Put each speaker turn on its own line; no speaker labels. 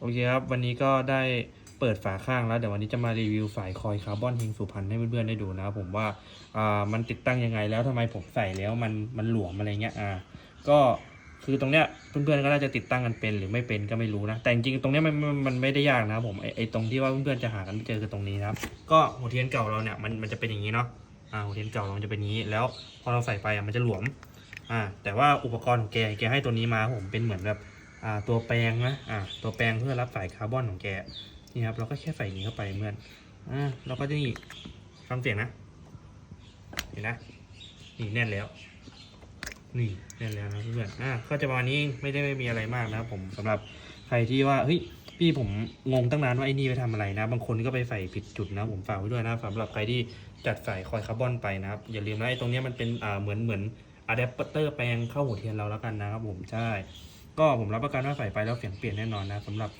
โอเคครับ วันนี้ก็ได้เปิดฝาข้างแล้ว เดี๋ยววันนี้จะมารีวิวสายคอยคาร์บอนเฮงสุพรรณให้เพื่อนๆได้ดูนะครับผมว่าอ่ามันติดตั้งยังไงแล้วทำไมผมใส่แล้วมันมันหลวมอะไรเงี้ยอ่าก็คือตรงเนี้ยเพื่อนๆก็น่าจะติดตั้งกันเป็นหรือไม่เป็นก็ไม่รู้นะ แต่จริงๆตรงเนี้ยมันมันมันไม่ได้ยากนะครับผมไอไอตรงที่ว่าเพื่อนๆจะหากันไม่เจอคือตรงนี้นะครับก็หัวเทียนเก่าเราเนี่ยมันมันจะเป็นอย่างนี้เนาะอ่าหัวเทียนเก่าเรามันจะเป็นนี้แล้วพอเราใส่ไปอะมันจะหลวมอ่าแต่ว่าอุปกรณ์ของแกแกให้ตัวนี้มาผมเป็นเหมือนแบบ ตัวแปรงนะตัวแปรงเพื่อรับสายคาร์บอนของแกนี่ครับเราก็แค่ใส่นี้เข้าไปเมื่อนอ่าเราก็จะนี่ฟังเสียงนะเห็นนะนี่แน่นแล้ว นี่แน่นแล้วนะเพื่อนอ่าก็จะประมาณนี้ไม่ได้ไม่มีอะไรมากนะผมสำหรับใครที่ว่าเฮ้ยพี่ผมงงตั้งนานว่าไอ้นี่ไปทำอะไรนะ บางคนก็ไปใส่ผิดจุดนะ ผมฝากไว้ด้วยนะสำหรับใครที่จัดสายคอยคาร์บอนไปนะครับอย่าลืมนะไอ้ตรงนี้มันเป็นอ่าเหมือนเหมือนอะแดปเตอร์แปลงเข้าหัวเทียนเราแล้วกันนะครับผมใช่ ก็ผมรับประกันว่าใส่ไปแล้วเสียงเปลี่ยนแน่นอนนะสำหรับ